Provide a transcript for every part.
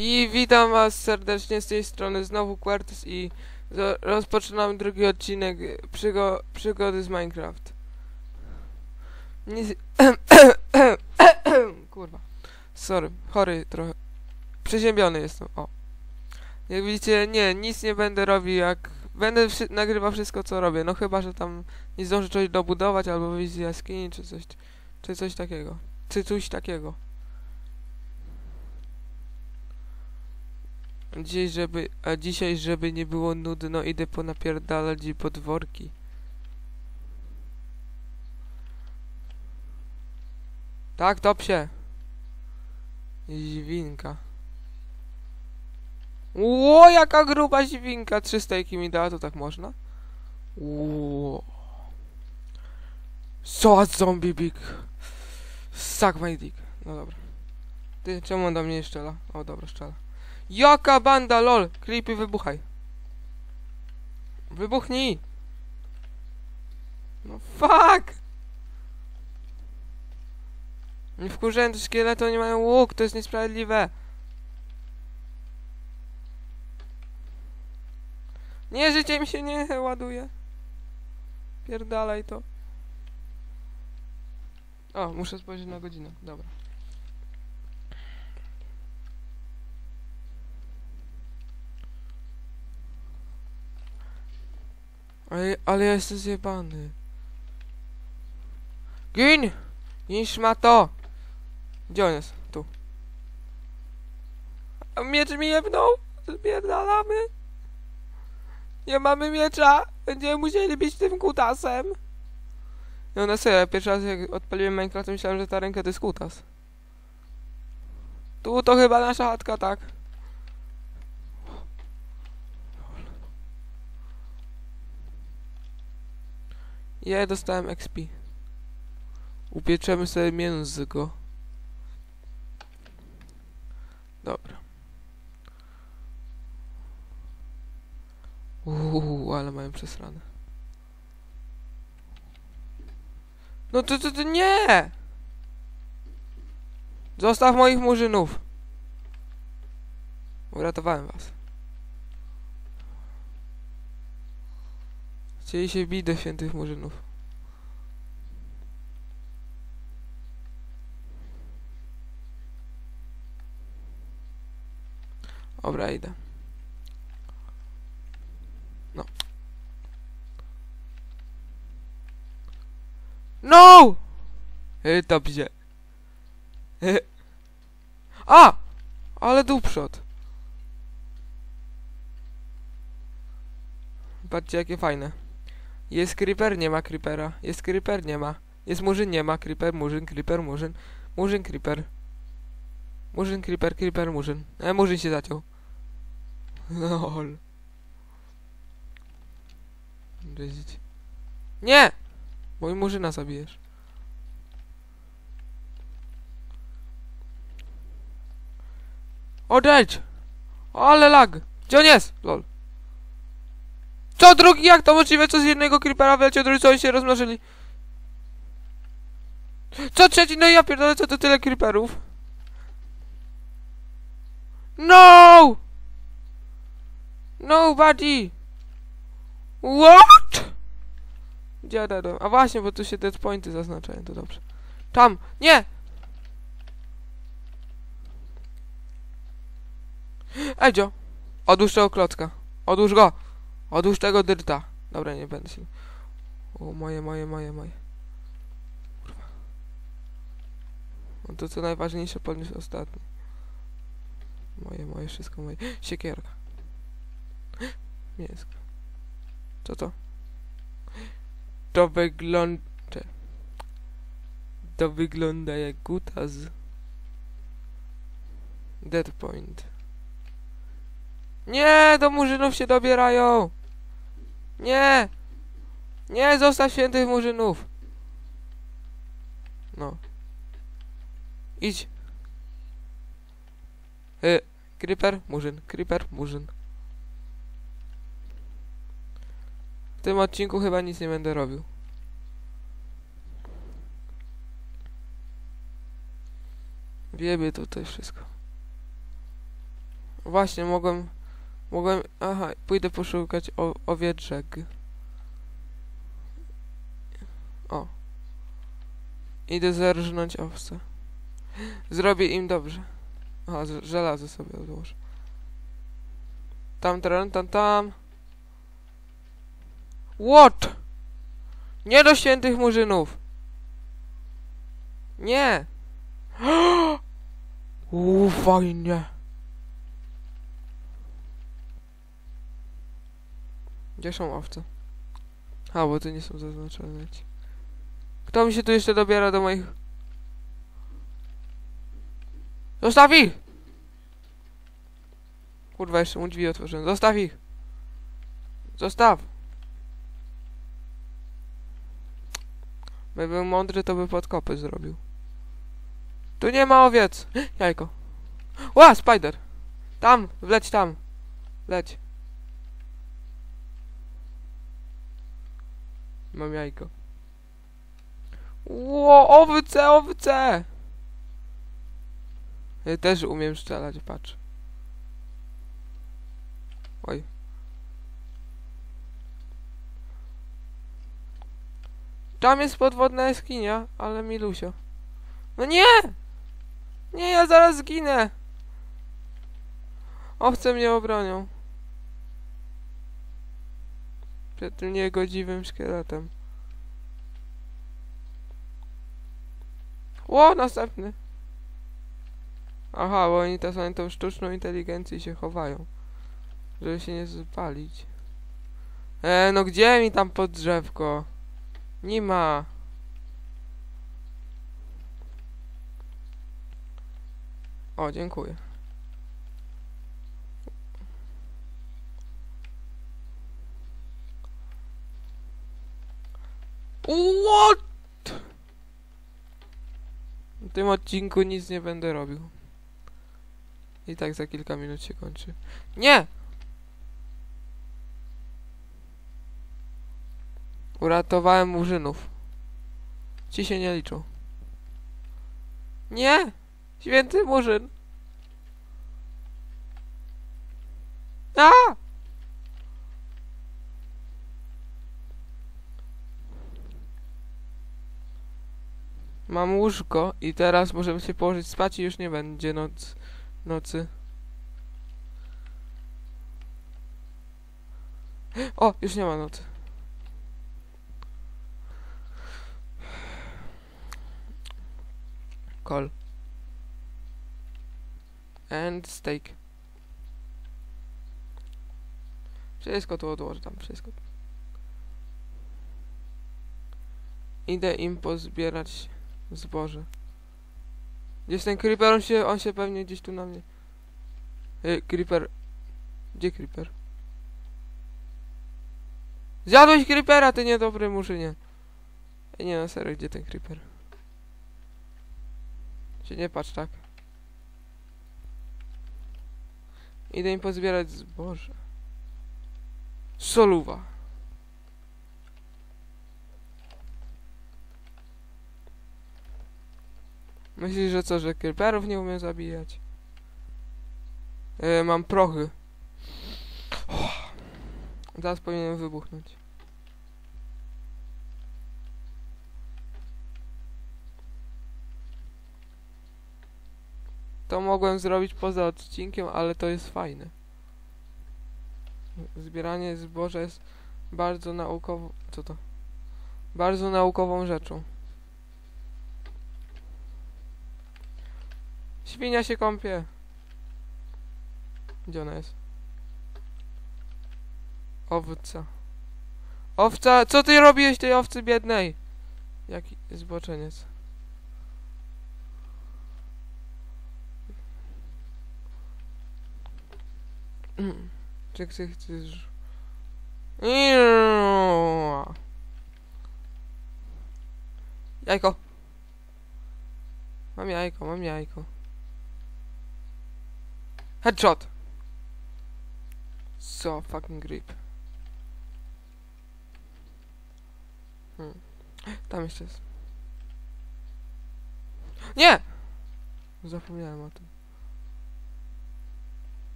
I witam was serdecznie z tej strony znowu Quartus i rozpoczynamy drugi odcinek y, przygo przygody z Minecraft. Nic... Kurwa. Sorry, chory trochę. Przeziębiony jestem, o. Jak widzicie, nie, nic nie będę robił jak... Będę wszy nagrywał wszystko co robię, no chyba, że tam nie zdążę coś dobudować albo wyjść z jaskini czy coś, czy coś takiego. Czy coś takiego. Dziś, żeby, a dzisiaj, żeby nie było nudno, idę ponapierdalać i podworki. Tak, topsie. Zwinka. Ło, jaka gruba zwinka. Trzy stejki mi dała, to tak można? Ło. So zombie big. Suck my dick. No dobra. Ty, czemu on do mnie nie strzela? O, dobra, strzela. Jaka banda, lol! Klipy, wybuchaj. Wybuchnij! No fuck! Nie wkurzałem, te szkielety nie mają łuk, to jest niesprawiedliwe. Nie, życie mi się nie ładuje. Pierdalaj to. O, muszę spojrzeć na godzinę, dobra. Ale, ale ja jestem zjebany. Gin! Gin szmato! Gdzie on jest? Tu. A miecz mi jebnął! Spierdalamy! Nie mamy miecza! Będziemy musieli być tym kutasem! No na serio, pierwszy raz jak odpaliłem Minecraft, myślałem, że ta ręka to jest kutas. Tu to chyba nasza chatka, tak. Ja dostałem XP. Upieczemy sobie mięsko. Dobra. Uuu, ale mają przesrane. No to, to, to nie! Zostaw moich murzynów. Uratowałem was. Chcieli się bić do świętych murzynów. Dobra, idę. No. No! Yy, dobrze. Yy. A! Ale dupszot. Patrzcie jakie fajne. Jest creeper, nie ma creepera. Jest creeper, nie ma. Jest murzyn, nie ma. Creeper, murzyn, creeper, murzyn. Murzyn, creeper. Murzyn, creeper, creeper, murzyn. E, murzyn się zaciął. Lol. Nie! Bo i murzyna zabijesz. Odejdź! Ale lag! Gdzie on jest? Lol. Co drugi? Jak to możliwe? Co z jednego creepera wyleciał, drugi co oni się rozmnożyli? Co trzeci? No ja pierdolę, co to tyle creeperów? No! Nobody! What? Gdzie dedłem? A właśnie, bo tu się dead pointy zaznaczają, to dobrze. Tam! Nie! Edzio! Odłóż tego klocka. Odłóż go! Odłóż tego dyrta. Dobra, nie będę się... O, moje, moje, moje, moje. Kurwa. No to co najważniejsze podniósł ostatni. Moje, moje, wszystko moje. Siekierka. Mięsko. Co to? To wygląda... To wygląda jak gutas. Dead point. Nie, do murzynów się dobierają! Nie! Nie, zostaw świętych murzynów! No. Idź. Y, creeper, murzyn, creeper, murzyn. W tym odcinku chyba nic nie będę robił. Wiebie tutaj wszystko. Właśnie, mogłem... Mogłem... Aha, pójdę poszukać o. O. Idę zerżnąć owce. Zrobię im dobrze. Aha, żelazo sobie odłożę. Tam, tam, tam, tam. What? Nie do świętych murzynów. Nie. Uuu, fajnie. Gdzie są owce? A, bo tu nie są zaznaczone. Kto mi się tu jeszcze dobiera do moich... Zostaw ich! Kurwa, jeszcze mu drzwi otworzyłem. Zostaw ich! Zostaw! By był mądry, to by podkopy zrobił. Tu nie ma owiec! Jajko. Ła, spider! Tam! Wleć tam! Leć. Mam jajko. Ło, owce, owce! Ja też umiem strzelać, patrz. Oj. Tam jest podwodna jaskinia, ale milusio. No nie! Nie, ja zaraz zginę! Owce mnie obronią. Przed niegodziwym szkieletem. Ło, następny. Aha, bo oni to są tą sztuczną inteligencję się chowają. Żeby się nie spalić. E, no gdzie mi tam pod drzewko? Nie ma. O, dziękuję. What? W tym odcinku nic nie będę robił. I tak za kilka minut się kończy. Nie! Uratowałem murzynów. Ci się nie liczą. Nie! Święty murzyn! A! Mam łóżko i teraz możemy się położyć spać i już nie będzie noc, nocy. O, już nie ma nocy. Call. And steak. Wszystko tu odłożę tam, wszystko. Idę im pozbierać zboże. Gdzie jest ten creeper? On się, on się pewnie gdzieś tu na mnie... Y, creeper. Gdzie creeper? Zjadłeś creepera, ty niedobry murzynie. Ej, nie no, serio, gdzie ten creeper? Się nie patrz tak. Idę im pozbierać zboże. Soluwa. Myślisz, że co, że creeperów nie umiem zabijać? E, mam prochy. Zaraz powinienem wybuchnąć. To mogłem zrobić poza odcinkiem, ale to jest fajne. Zbieranie zboża jest bardzo naukowo... Co to? Bardzo naukową rzeczą. Świnia się kąpie. Gdzie ona jest? Owca. Owca! Co ty robiłeś tej owcy biednej? Jaki zboczeniec. Czy chcesz... Jajko. Mam jajko, mam jajko. Headshot. So fucking grip. Hmm. Tam jeszcze jest. Nie! Zapomniałem o tym.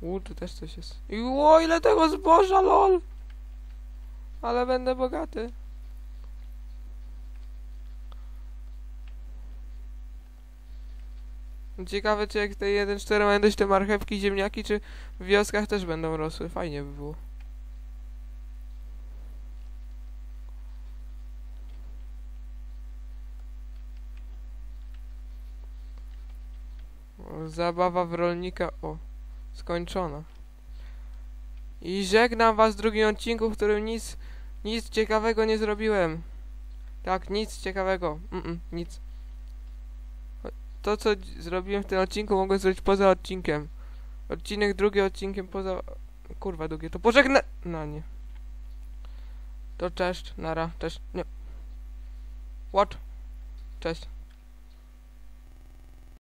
U, tu też coś jest. I o, ile tego zboża, lol! Ale będę bogaty. Ciekawe, czy jak te 1.4 mają dość te marchewki, ziemniaki, czy w wioskach też będą rosły. Fajnie by było. Zabawa w rolnika, o, skończona. I żegnam was w drugim odcinku, w którym nic, nic ciekawego nie zrobiłem. Tak, nic ciekawego. Mm -mm, nic. To, co zrobiłem w tym odcinku, mogłem zrobić poza odcinkiem. Odcinek drugi odcinkiem poza... Kurwa, długie. To pożegna... No nie. To cześć, nara, cześć, nie. What? Cześć.